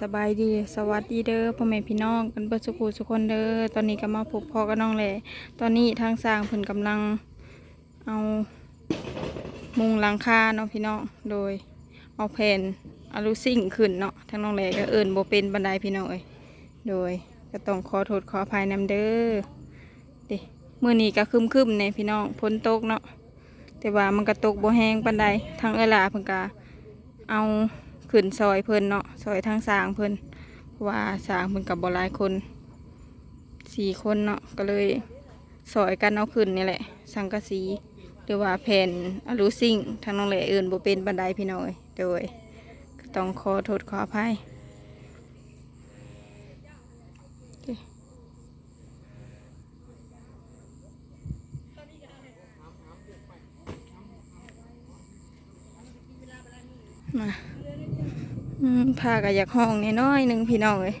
สบายดีสวัสดีเด้อพ่อแม่พี่น้องกันเบิดสุขุสุกคนเด้อตอนนี้ก็มาพบพ่อกับน้องแหล่ตอนนี้ทางสร้างเพิ่นกำลังเอามุงหลังคาเนาะพี่น้องโดย เอาแผ่นอลูซิ่งขึ้นเนาะทางน้องแหล่ก็เอิ้นบ่เป็นบันไดพี่น้องเอ้ยโดยก็ต้องขอโทษขออภัยนำเด้อเด้มื้อนี้ก็คึมๆในพี่น้องฝนตกเนาะแต่ว่ามันก็ตกบ่แห้งปานใดทางเอลาเพิ่นก็เอา ขึ้นซอยเพิ่นเนาะซอยทางสางเพิ่นว่าสางเพิ่นกับบหลายคนสี่คนเนาะก็เลยซอยกันเอาขึ้นนี่แหละ สังกะสีหรือว่าแผ่นอลูซิ่งทางน้องแหล่เอื่นบ่เป็นบันไดพี่น้อยโดยก็ต้องขอโทษขออภัยมา พาก็อยากห้องนิดน้อยหนึ่งพี่น้องเลย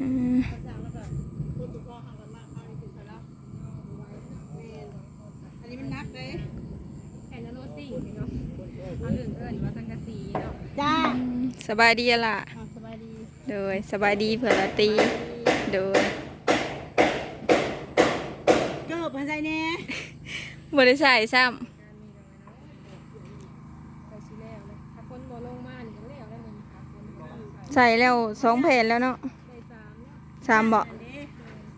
อืมอันนี้มันนักเลยแผ่นโรซี่เนาะเอาเหลืองเอิญว่าสังกะสีเนาะจ้าสบายดีอะล่ะอ่าสบายดี โดยสบายดีเผื่อละตี โดยเกิบมาใส่แน่บริษัทซ้ไปชิแล้วเลยถ้าคนบ่ลงมานี่ก็แล้วได้มันค่ะคนบ่ลงไปำ ใส่แล้วสองแผ่นแล้วเนาะได้สามแล้วสามเบาะอันนี้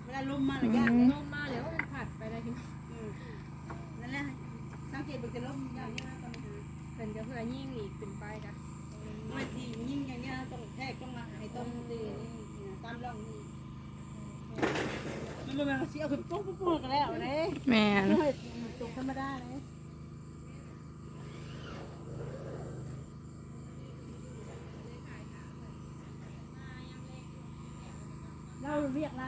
เวลาลมมาระยะอืมลงมาแล้วมันผัดไปได้พี่น้องอืมนั่นแหละสังเกตมันจะลมอย่างนี้นะตอนนี้เพิ่นก็เพื่อยิ่งอีกขึ้นไปจ้ะมันทียิ่งอย่างนี้ต้องแทกต้องมาให้ต้นดีนี่ตามร่องนี่มันมันเสียขึ้นปุ๊บปุ๊บปุ๊บกันแล้วเลยแม่นไม่ตกธรรมดาเลย เรียกไร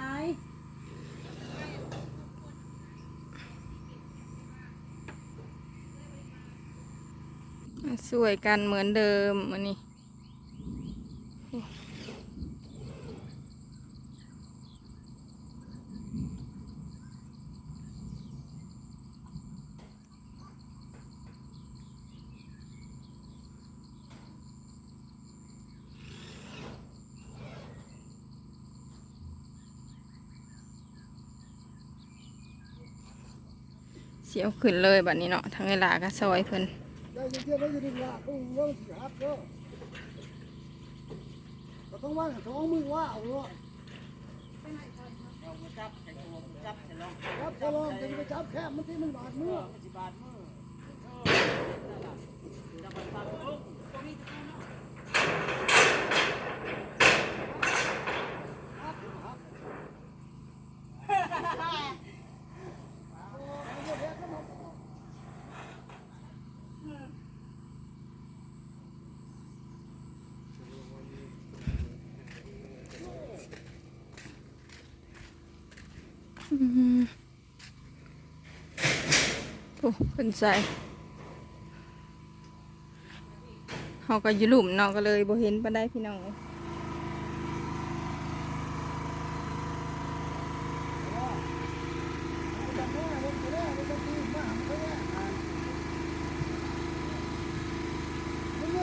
สวยกันเหมือนเดิมอันนี้ สียวขึ้นเลยแบบนี้เนาะทั้งเวลาก็ซอยเพิ่นต้องว่าสองมือว่าเอาเนาะจับฉลองจะไปจับแคบมันที่มันบาดมืออืม โอ้เพิ่นใส่เขาก็อยู่หลุมเนาะก็เลยบ่เห็นปานไดพี่น้องเอ้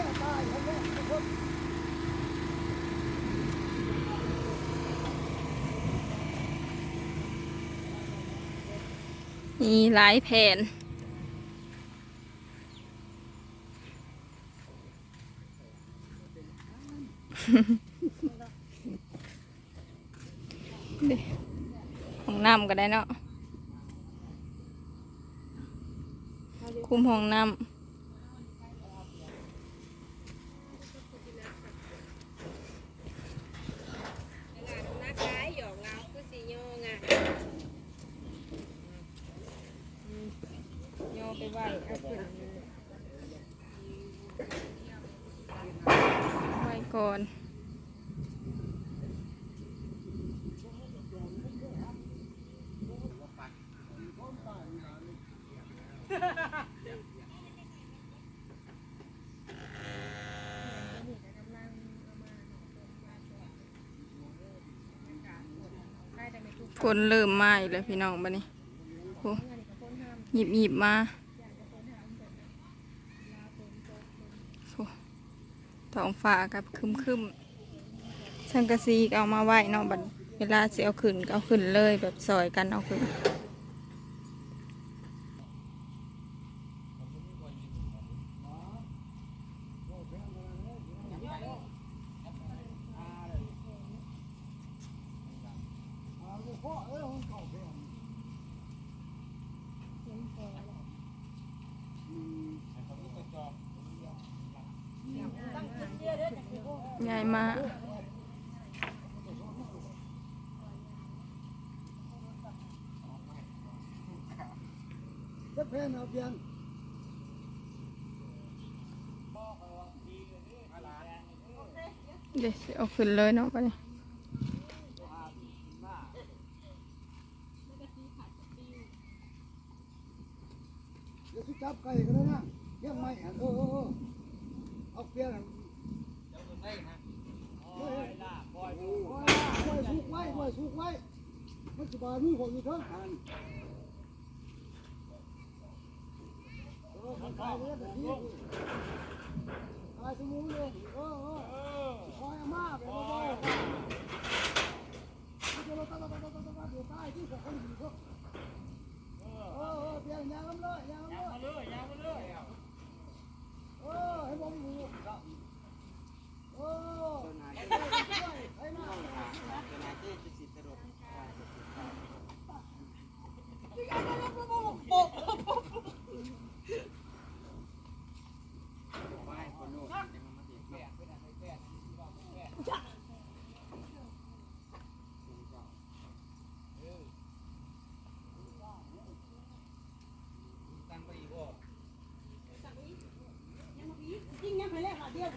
ย ตายทั้งนี้ทุกคน มีหลายแผ่นห้องน้ำก็ได้เนาะ คุมห้องน้ำกร้ายหยอกเราคือสิโยงอะโยไปไหวเอาขึ้นำไว้ ก่อนกคนเริ่มมาอีกแล้วพี่น้องบัดนี้โอ้หยิบหยิบมาโอ้ ท้องฟ้ากับคึมคึมสังกะสีก็เอามาไว้เนาะบัดเวลาเสิเอาขึ้นก็เอาขึ้นเลยแบบซอยกันเอาขึ้น เอาเฉพาะเออของเขาแพงอืม ใหญ่มาก จะแพง เอาเพียงเดี๋ยวสิเอาขึ้นเลยเนาะบัดนี้เดี๋ยวสิจับไก่กันแล้วนะเพียงไม่หันเออเออเออเอาเพียงหันเฮ้ยเฮ้ยปล่อยสุกไว้ปล่อยสุกไว้มันจะบาดมือผมอยู่เทั้งหันเออคนตายเลยแบบนี้ตายสมูเลยเออเออคอยอามาไปเบาๆเดี๋ยวเราต้อง ต้องต้องต้องต้องเดี๋ยวตายที่สองคนอยู่เถอะเออเออเพียงยางมันเลยยางมันเลย เออให้ผมดูเออให้มา จริงยังไปแล้วเดียว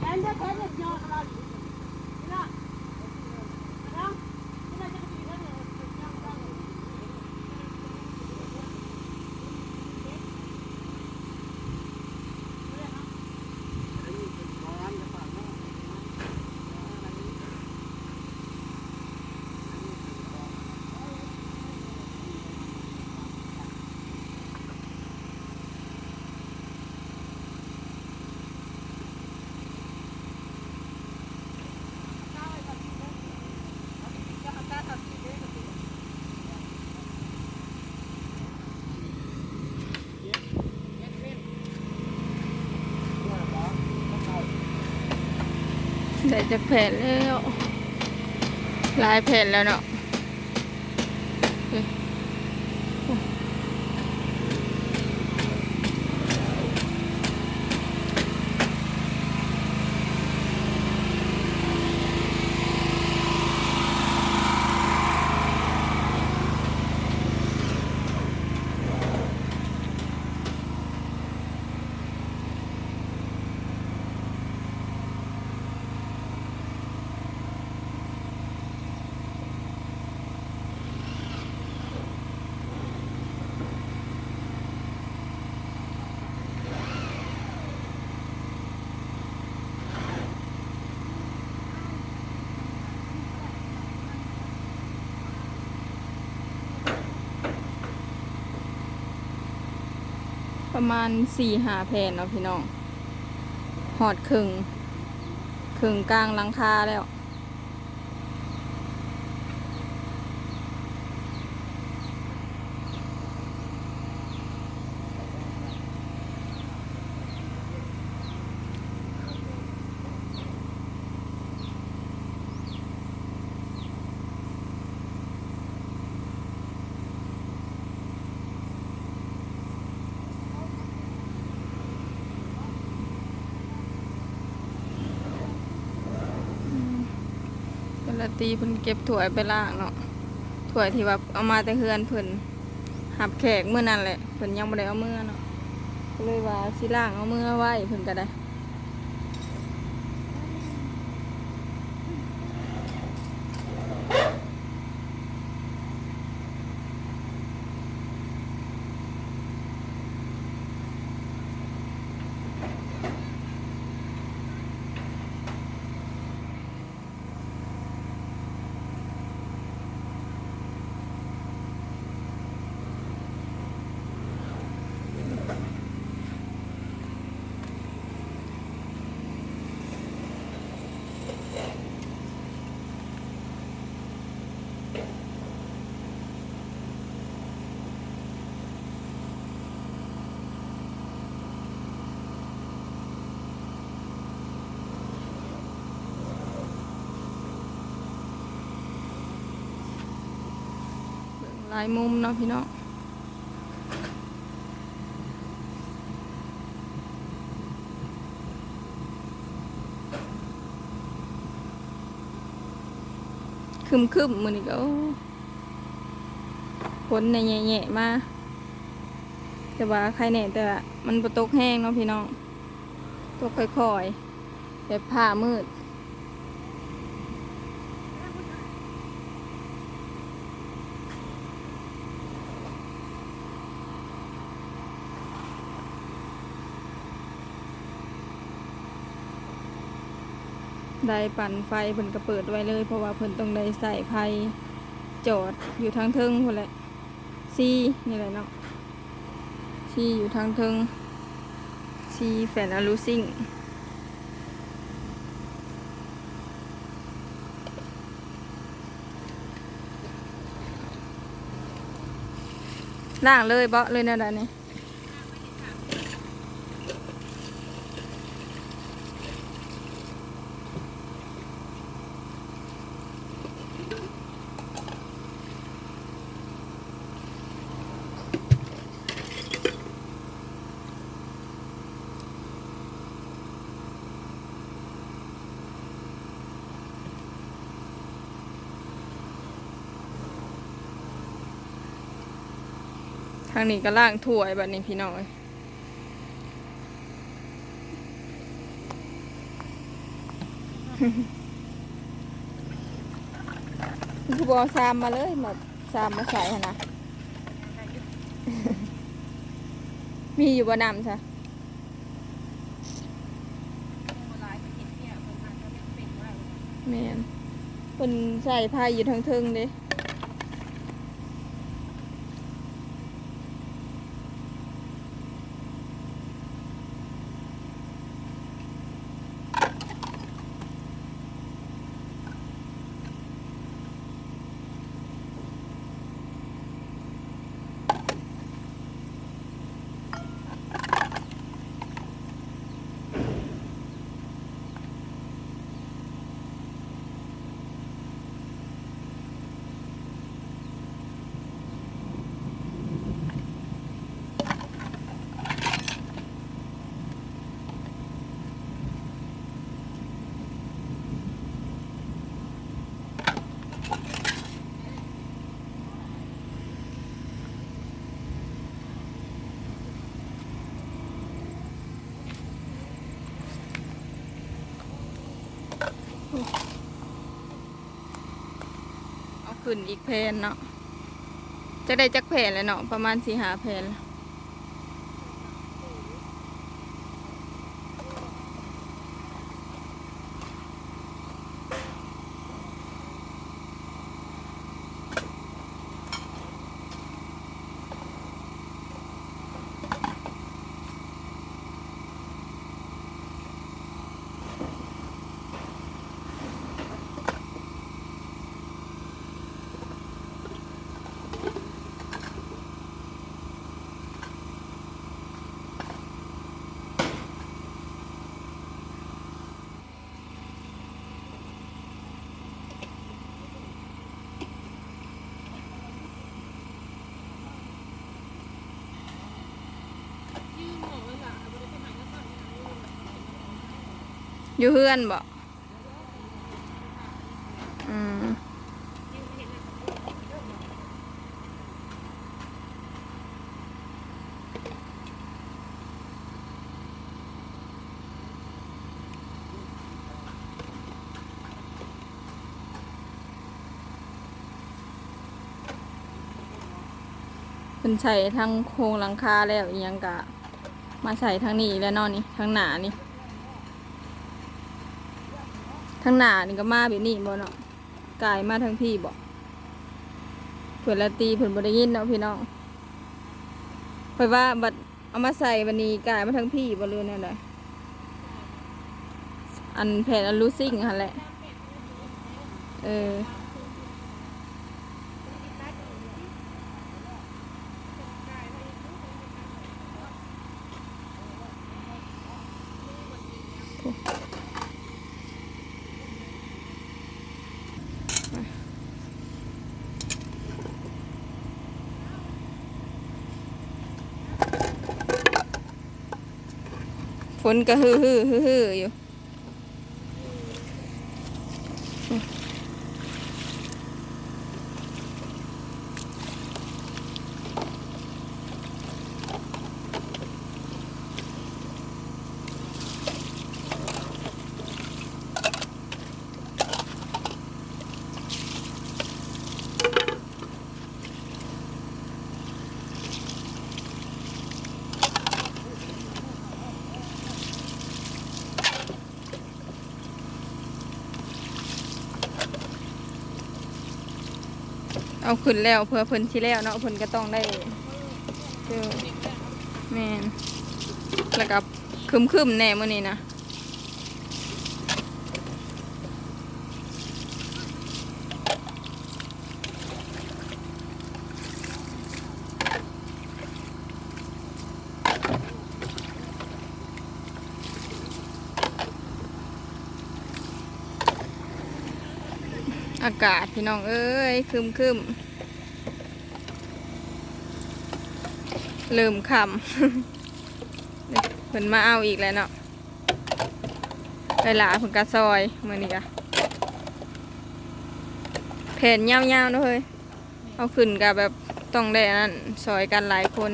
แอนเดอร์แอนเดอร์ยอดอะไรนี่นะนะนี่นะจะไปกินกันเนี่ยยังยัง แต่จะแผ่นแล้ว หลายแผ่นแล้วเนาะ ประมาณสี่หาแผ่นเนาะพี่น้องหอดครึ่งครึ่งกลางหลังคาแล้ว ลาตีเพิ่นเก็บถ้วยไปล่างเนาะถ้วยที่ว่าเอามาแต่เฮือนเพิ่นหับแขกเมื่อนั้นแหละเพิ่นยังบ่ได้เอาเมื่อเนาะก็เลยว่าสิล่างเอาเมื่อไว้เพิ่นก็ได้ ลายมุมเนาะพี่น้องคึมคึมมือนี่ก็ฝนในแย่ๆมาแต่ว่าใครแน่แต่ว่ามันประตกแห้งเนาะพี่น้องตกค่อยๆแบบผ้ามืด ได้ปั่นไฟเพิ่นก็เปิดไว้เลย เพราะว่าเพิ่นต้องได้ใส่ไฟจอดอยู่ทางเทิงพุ่นแหละซีนี่แหละเนาะซีอยู่ทางเทิงซีแฟนอลูซิงล่างเลยเบาะเลยนะดานี่ ทางนี้ก็ล่างถ้วยแบบนี้พี่น้อยคือบอซามมาเลยแบบซามมาใส่นะ มีอยู่บนน้ำใช่โบราณเห็นเนี่ยคนทานก็เป็นว่าแมนเป็นใส่พายอยู่ทางเทิงเด้ ขึ้นอีกแผ่นเนาะจะได้จักแผ่นเลยเนาะประมาณสี่หาแผ่นละ อยู่เฮือนบ่อืมเป็นใส่ทั้งโครงหลังคาแล้วอีหยังกะ มาใส่ทางนี้แล้วนอนนี่ทางหนานี่ ทางหน้านี่ก็มาแบบนี้บ่เนาะกายมาทางพี่บ่เผื่อละตีเผื่อบ่ได้ยินเนาะพี่น้องไปว่าบัดเอามาใส่บันนี้กายมาทางพี่บ่เลือนนั่นแหละอันแผ่นอันลูซิ่งหั่นแหละ เออ นก็ฮือฮือฮือฮืออยู่ เอาขึ้นแล้วเพื่อเพิ่นที่แล้วเนาะเพิ่นก็ต้องได้เจอแม่นแล้วก็คึมๆแน่มื่อนี้นะ อากาศพี่น้องเอ้ยคึมคึมเริ่มคำเพิ่นมาเอาอีกแล้วเนาะไปหลาเพิ่นกะซอยมือนี้กะแผ่นยาวๆนะเฮ้ยเอาขึ้นกะแบบต้องได้นนั้นซอยกันหลายคน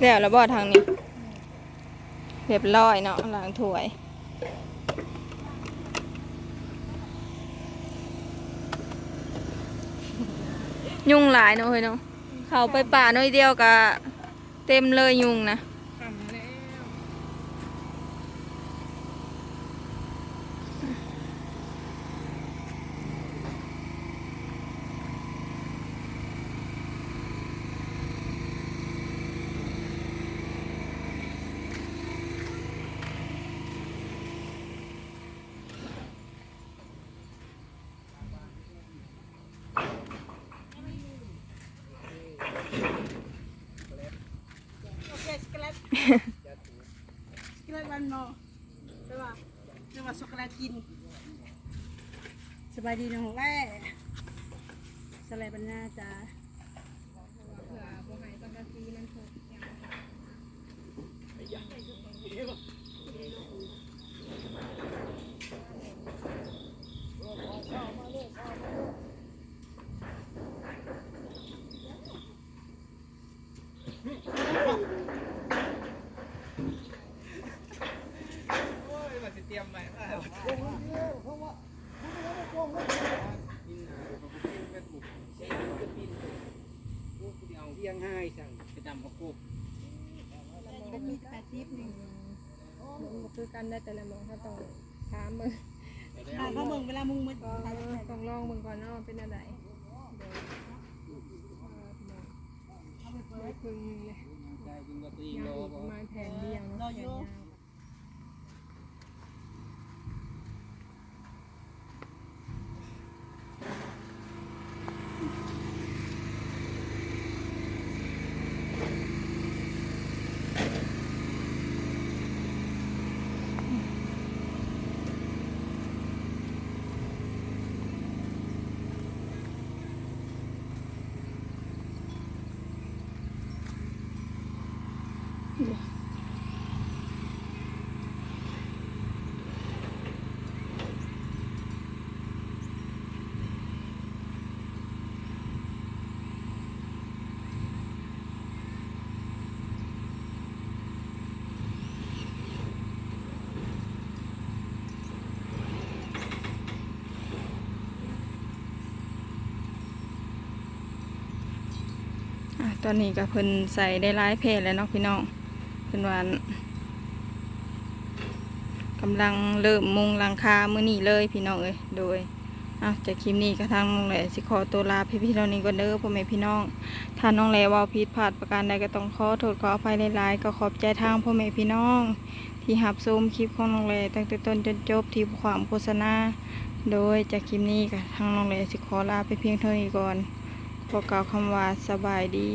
แล้วแล้วบ่ทางนี้ เรียบร้อยเนาะล้างถ้วยยุงหลายเนาะเฮ้ยเนาะเขาไปป่าน้อยเดียวก็เต็มเลยยุงนะ ทำแล้ว โอเคสเก เลตสเกเลตวันอนใช่ป่ะเรียกว่าช็อกโกแลตกิน สบายดีน้องแร่สไลด์บรรณาจ้า เผื่อบัวหายสังกะสีมันถูกอย่าง ตรียังให้สั่งไปตามเขาคุกเป็นมีแปดทิปหนึ่งมันคือกันได้แต่ละหมองถ้าต้องถามมึงอ่าเพราะมึงเวลามึงมันต้องลองมึงก่อนเนาะเป็นอะไรไม่พึงเลยใจจริงมาแผนเดียวเนาะ ตอนนี้ก็เพิ่นใส่ได้หลายเพจแล้วเนาะพี่น้องเพิ่นว่ากํกำลังเริ่มมุงหลังคามือนี้เลยพี่น้องเอ้ยโดยอะจากคลิปนี้ก็ทางน้องแหล่สิขอตัวลาพี่พี่น้องนี้ก่อนเด้อพ่อแม่พี่น้องถ้าน้องแหล่ว่าผิดพลาดประการใดก็ต้องขอโทษขออภัยหลายๆก็ขอบใจทางพ่อแม่พี่น้อง ที่หับชมคลิปของน้องแหล่ตั้งแต่ต้นจนจบที่ความโฆษณาโดยจากคลิปนี้ก็ทางน้องแหล่สิขอลาไปเพียงเท่านี้ก่อน พอกล่าคำว่าสบายดี